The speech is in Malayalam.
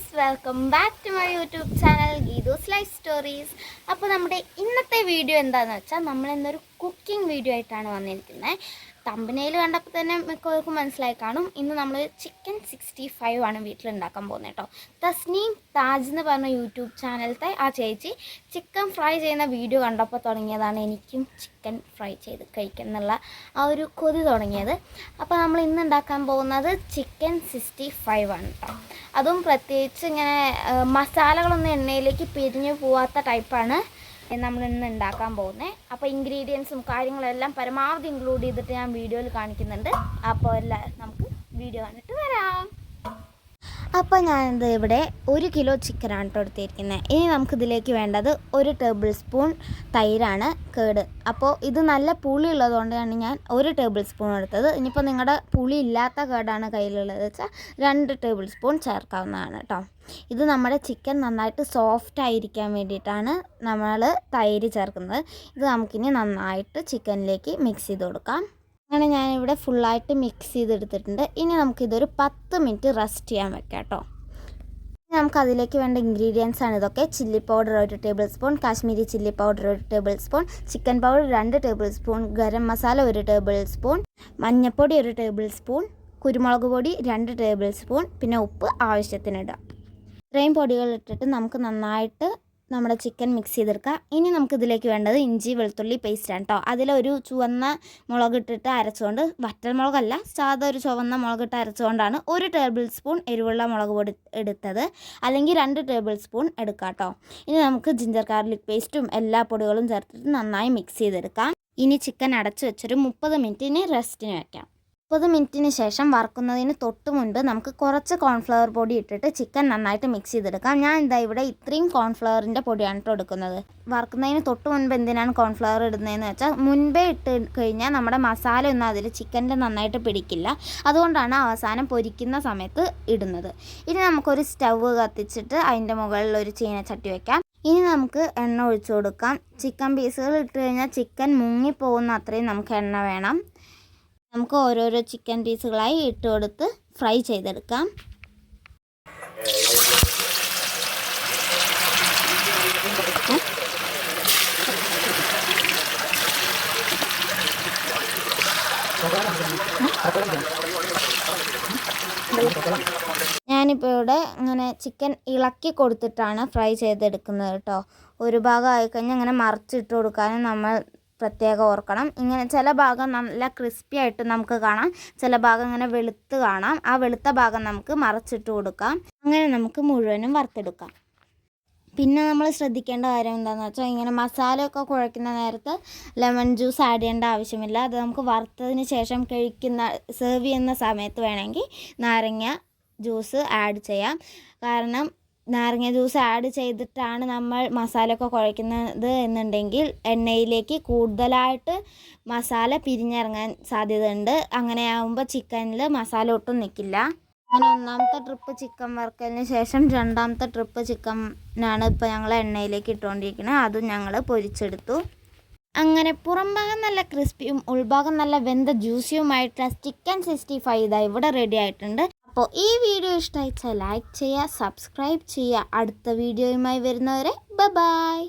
Friends welcome back to my YouTube channel Geetho's life stories അപ്പോൾ നമ്മുടെ ഇന്നത്തെ വീഡിയോ എന്താണെന്ന് വെച്ചാൽ നമ്മൾ ഇന്നൊരു കുക്കിംഗ് വീഡിയോ ആയിട്ടാണ് വന്നിരിക്കുന്നത് തമ്പനയിൽ കണ്ടപ്പോൾ തന്നെ മിക്കവർക്കും മനസ്സിലായി. കാണും ഇന്ന് നമ്മൾ ചിക്കൻ സിക്സ്റ്റി ഫൈവ് ആണ് വീട്ടിലുണ്ടാക്കാൻ പോകുന്നത് കേട്ടോ. തസ്നീം താജ് എന്ന് പറഞ്ഞ യൂട്യൂബ് ചാനലത്തെ ആ ചേച്ചി ചിക്കൻ ഫ്രൈ ചെയ്യുന്ന വീഡിയോ കണ്ടപ്പോൾ തുടങ്ങിയതാണ് എനിക്കും ചിക്കൻ ഫ്രൈ ചെയ്ത് കഴിക്കണം എന്നുള്ള ആ ഒരു കൊതി തുടങ്ങിയത്. അപ്പോൾ നമ്മൾ ഇന്ന് ഉണ്ടാക്കാൻ പോകുന്നത് ചിക്കൻ സിക്സ്റ്റി ഫൈവ് ആണ് കേട്ടോ. അതും പ്രത്യേകിച്ച് ഇങ്ങനെ മസാലകളൊന്നും എണ്ണയിലേക്ക് പിരിഞ്ഞു പോവാത്ത ടൈപ്പാണ് നമ്മൾ ഇന്ന് ഉണ്ടാക്കാൻ പോകുന്നത് അപ്പോൾ ഇൻഗ്രീഡിയൻസും കാര്യങ്ങളെല്ലാം പരമാവധി ഇൻക്ലൂഡ് ചെയ്തിട്ട് ഞാൻ വീഡിയോയിൽ കാണിക്കുന്നുണ്ട്. അപ്പോൾ എല്ലാം നമുക്ക് വീഡിയോ കണ്ടിട്ട് വരാം. അപ്പോൾ ഞാനിത് ഇവിടെ ഒരു കിലോ ചിക്കനാണ് കേട്ടോ എടുത്തിരിക്കുന്നത് ഇനി നമുക്കിതിലേക്ക് വേണ്ടത് ഒരു ടേബിൾ സ്പൂൺ തൈരാണ് കേട്. അപ്പോൾ ഇത് നല്ല പുളി ഉള്ളതുകൊണ്ടാണ് ഞാൻ ഒരു ടേബിൾ സ്പൂൺ എടുത്തത്. ഇനിയിപ്പോൾ നിങ്ങളുടെ പുളി ഇല്ലാത്ത കേടാണ് കയ്യിലുള്ളത് വെച്ചാൽ രണ്ട് ടേബിൾ സ്പൂൺ ചേർക്കാവുന്നതാണ് കേട്ടോ ഇത് നമ്മുടെ ചിക്കൻ നന്നായിട്ട് സോഫ്റ്റ് ആയിരിക്കാൻ വേണ്ടിയിട്ടാണ് നമ്മൾ തൈര് ചേർക്കുന്നത്. ഇത് നമുക്കിനി നന്നായിട്ട് ചിക്കനിലേക്ക് മിക്സ് ചെയ്ത് കൊടുക്കാം. അങ്ങനെ ഞാനിവിടെ ഫുള്ളായിട്ട് മിക്സ് ചെയ്തെടുത്തിട്ടുണ്ട്. ഇനി നമുക്കിതൊരു പത്ത് മിനിറ്റ് റെസ്റ്റ് ചെയ്യാൻ വെക്കാം കേട്ടോ നമുക്ക് അതിലേക്ക് വേണ്ട ഇൻഗ്രീഡിയൻസ് ആണ് ഇതൊക്കെ. ചില്ലി പൗഡർ ഒരു tablespoon Kashmiri chilli powder ഒരു ടേബിൾ സ്പൂൺ ചിക്കൻ പൗഡർ രണ്ട് ടേബിൾ സ്പൂൺ ഗരം മസാല ഒരു ടേബിൾ സ്പൂൺ മഞ്ഞൾപ്പൊടി ഒരു ടേബിൾ സ്പൂൺ കുരുമുളക് പൊടി രണ്ട് ടേബിൾ സ്പൂൺ പിന്നെ ഉപ്പ് ആവശ്യത്തിന് ഇടാം ഇത്രയും പൊടികൾ ഇട്ടിട്ട് നമുക്ക് നന്നായിട്ട് നമ്മുടെ ചിക്കൻ മിക്സ് ചെയ്തെടുക്കുക. ഇനി നമുക്ക് ഇതിലേക്ക് വേണ്ടത് ഇഞ്ചി വെളുത്തുള്ളി പേസ്റ്റാണ് കേട്ടോ അതിലൊരു ചുവന്ന മുളക് ഇട്ടിട്ട് അരച്ചുകൊണ്ട് വറ്റൽ മുളകല്ല സാധാ ഒരു ചുവന്ന മുളക് ഇട്ട് അരച്ചുകൊണ്ടാണ് ഒരു ടേബിൾ സ്പൂൺ എരിവുള്ള മുളക് പൊടി എടുത്തത്. അല്ലെങ്കിൽ രണ്ട് ടേബിൾ സ്പൂൺ എടുക്കാം കേട്ടോ ഇനി നമുക്ക് ജിഞ്ചർ ഗാർലിക് പേസ്റ്റും എല്ലാ പൊടികളും ചേർത്തിട്ട് നന്നായി മിക്സ് ചെയ്തെടുക്കാം. ഇനി ചിക്കൻ അടച്ചു വെച്ചൊരു മുപ്പത് മിനിറ്റിന് റെസ്റ്റിന് വെക്കാം. മുപ്പത് മിനിറ്റിന് ശേഷം വറക്കുന്നതിന് തൊട്ട് മുൻപ് നമുക്ക് കുറച്ച് കോൺഫ്ലവർ പൊടി ഇട്ടിട്ട് ചിക്കൻ നന്നായിട്ട് മിക്സ് ചെയ്തെടുക്കാം. ഞാൻ എന്താ ഇവിടെ ഇത്രയും കോൺഫ്ലവറിന്റെ പൊടിയാണ് കേട്ടോ എടുക്കുന്നത്. വറക്കുന്നതിന് തൊട്ട് മുൻപ് എന്തിനാണ് കോൺഫ്ലവർ ഇടുന്നതെന്ന് വെച്ചാൽ മുൻപേ ഇട്ട് കഴിഞ്ഞാൽ നമ്മുടെ മസാല ഒന്നും അതിൽ ചിക്കന്റെ നന്നായിട്ട് പിടിക്കില്ല. അതുകൊണ്ടാണ് അവസാനം പൊരിക്കുന്ന സമയത്ത് ഇടുന്നത്. ഇനി നമുക്കൊരു സ്റ്റവ് കത്തിച്ചിട്ട് അതിന്റെ മുകളിൽ ഒരു ചീനച്ചട്ടി വയ്ക്കാം ഇനി നമുക്ക് എണ്ണ ഒഴിച്ചു കൊടുക്കാം. ചിക്കൻ പീസുകൾ ഇട്ട് കഴിഞ്ഞാൽ ചിക്കൻ മുങ്ങിപ്പോകുന്ന അത്രയും നമുക്ക് എണ്ണ വേണം. നമുക്ക് ഓരോരോ ചിക്കൻ പീസുകളായി ഇട്ട് കൊടുത്ത് ഫ്രൈ ചെയ്തെടുക്കാം. ഞാനിപ്പോൾ ഇവിടെ ഇങ്ങനെ ചിക്കൻ ഇളക്കി കൊടുത്തിട്ടാണ് ഫ്രൈ ചെയ്തെടുക്കുന്നത് കേട്ടോ. ഒരു ഭാഗം ആയിക്കഴിഞ്ഞാൽ ഇങ്ങനെ മറിച്ചിട്ട് കൊടുക്കാനും നമ്മൾ പ്രത്യേകം ഓർക്കണം. ഇങ്ങനെ ചില ഭാഗം നല്ല ക്രിസ്പി ആയിട്ട് നമുക്ക് കാണാം. ചില ഭാഗം ഇങ്ങനെ വെളുത്ത് കാണാം. ആ വെളുത്ത ഭാഗം നമുക്ക് മറച്ചിട്ട് കൊടുക്കാം. അങ്ങനെ നമുക്ക് മുഴുവനും വറുത്തെടുക്കാം. പിന്നെ നമ്മൾ ശ്രദ്ധിക്കേണ്ട കാര്യം എന്താണെന്ന് വെച്ചാൽ ഇങ്ങനെ മസാലയൊക്കെ കുഴയ്ക്കുന്ന നേരത്ത് ലെമൺ ജ്യൂസ് ആഡ് ചെയ്യേണ്ട ആവശ്യമില്ല. അത് നമുക്ക് വറുത്തതിന് ശേഷം കഴിക്കുന്ന സെർവ് ചെയ്യുന്ന സമയത്ത് വേണമെങ്കിൽ നാരങ്ങ ജ്യൂസ് ആഡ് ചെയ്യാം. കാരണം നാരങ്ങ ജ്യൂസ് ആഡ് ചെയ്തിട്ടാണ് നമ്മൾ മസാലയൊക്കെ കുഴയ്ക്കുന്നത് എന്നുണ്ടെങ്കിൽ എണ്ണയിലേക്ക് കൂടുതലായിട്ട് മസാല പിരിഞ്ഞിറങ്ങാൻ സാധ്യതയുണ്ട്. അങ്ങനെ ആകുമ്പോൾ ചിക്കനിൽ മസാല ഒട്ടും നിൽക്കില്ല ഞാൻ ഒന്നാമത്തെ ട്രിപ്പ് ചിക്കൻ വറുക്കലിന് ശേഷം രണ്ടാമത്തെ ട്രിപ്പ് ചിക്കനാണ് ഇപ്പോൾ ഞങ്ങൾ എണ്ണയിലേക്ക് ഇട്ടുകൊണ്ടിരിക്കുന്നത് അതും ഞങ്ങൾ പൊരിച്ചെടുത്തു. അങ്ങനെ പുറംഭാഗം നല്ല ക്രിസ്പിയും ഉൾഭാഗം നല്ല വെന്ത ജ്യൂസിയുമായിട്ടുള്ള ചിക്കൻ സിക്സ്റ്റി ഫൈവ് ഇതാ ഇവിടെ റെഡി ആയിട്ടുണ്ട്. അപ്പോൾ ഈ വീഡിയോ ഇഷ്ടമായിച്ചാൽ ലൈക്ക് ചെയ്യുക സബ്സ്ക്രൈബ് ചെയ്യുക. അടുത്ത വീഡിയോയുമായി വരുന്നവരെ ബൈ